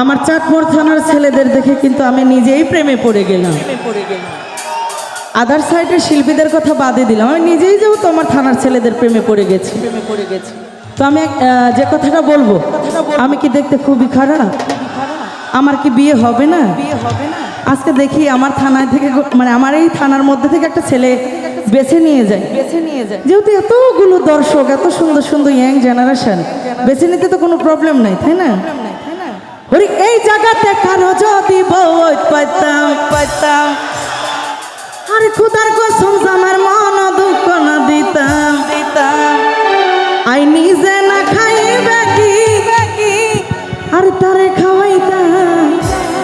আমার চাটমোর থানার ছেলেদের দেখে কিন্তু আমি নিজেই প্রেমে পড়ে গেলাম। আদার সাইডের শিল্পীদের কথা বাদে দিলাম। আমি নিজেই যেহেতু আমার থানার ছেলেদের প্রেমে পড়ে গেছি। প্রেমে পড়ে গেছি। তো আমি যে কথাটা বলব আমি কি দেখতে খুবই খারাপ? আমার কি বিয়ে হবে না? বিয়ে হবে না। আজকে দেখি আমার থানায় থেকে মানে আমার এই থানার মধ্যে থেকে একটা ছেলে বেছে নিয়ে যায়। বেছে নিয়ে যায়। যেহেতু এতগুলো দর্শক এত সুন্দর সুন্দর ইয়াং জেনারেশন বেছে নিতে তো কোনো প্রবলেম নাই তাই না? ওরে এই জায়গাতে কারও যদি বউ পাইতাম পাইতাম? আরে খুদার কসম আমার মন দুঃখ না দিতাম দিতাম। আই নিজে না খাইবে কি, আরে তারে খাওয়াইতাম।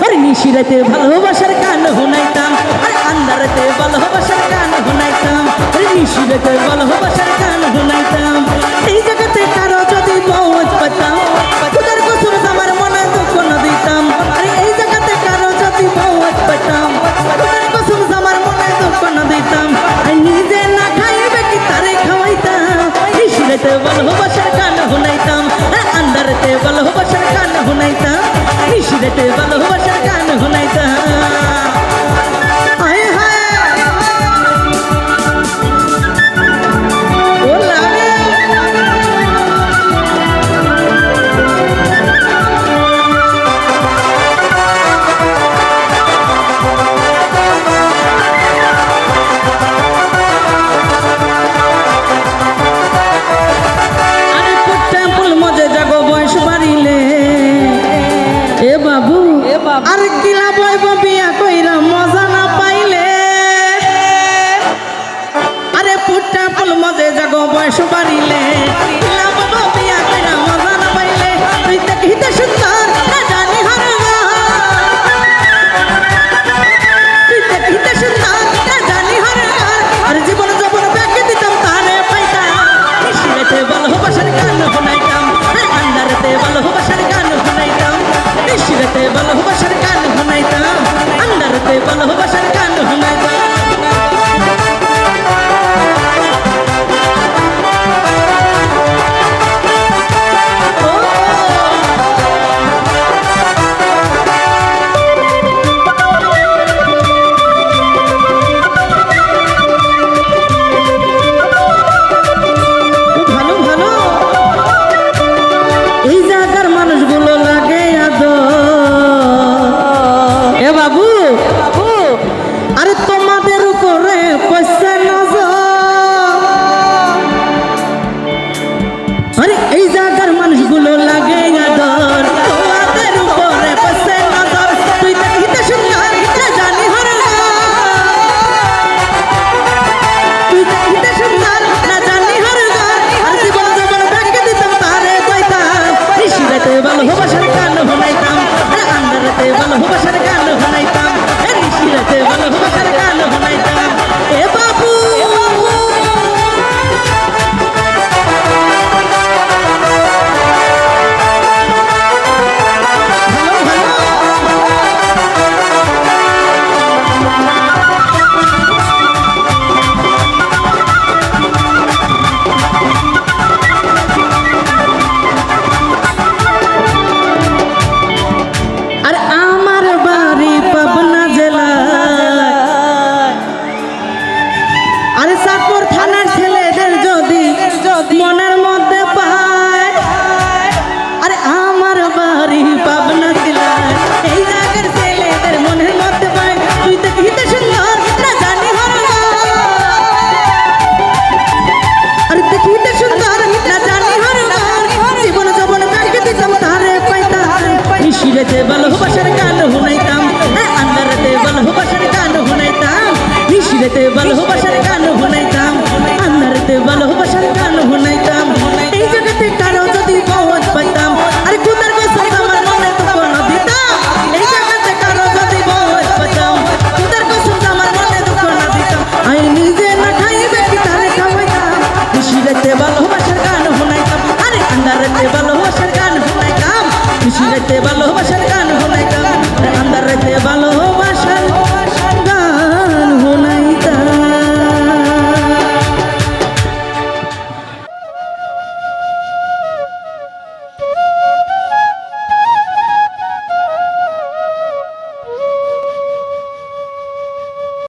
আরে নিশিরাতে ভালোবাসার গান শুনাইতাম আরে আন্দারাতে ভালোবাসার গান শুনাইতাম আরে নিশিরাতে ভালোবাসার নিশিরাতে ভালোবাসার হুনাইতাম। শুনাইতাম আরে বল ভালোবাসার গান হুনাইতাম। নিশিরাতে ভালোবাসার আরে কিলা বইব বিয়া কইরা মজা না পাইলে। আরে পুট্টা ফুল মজে জাগো, বয়স বাড়িলে। ভালোবাসার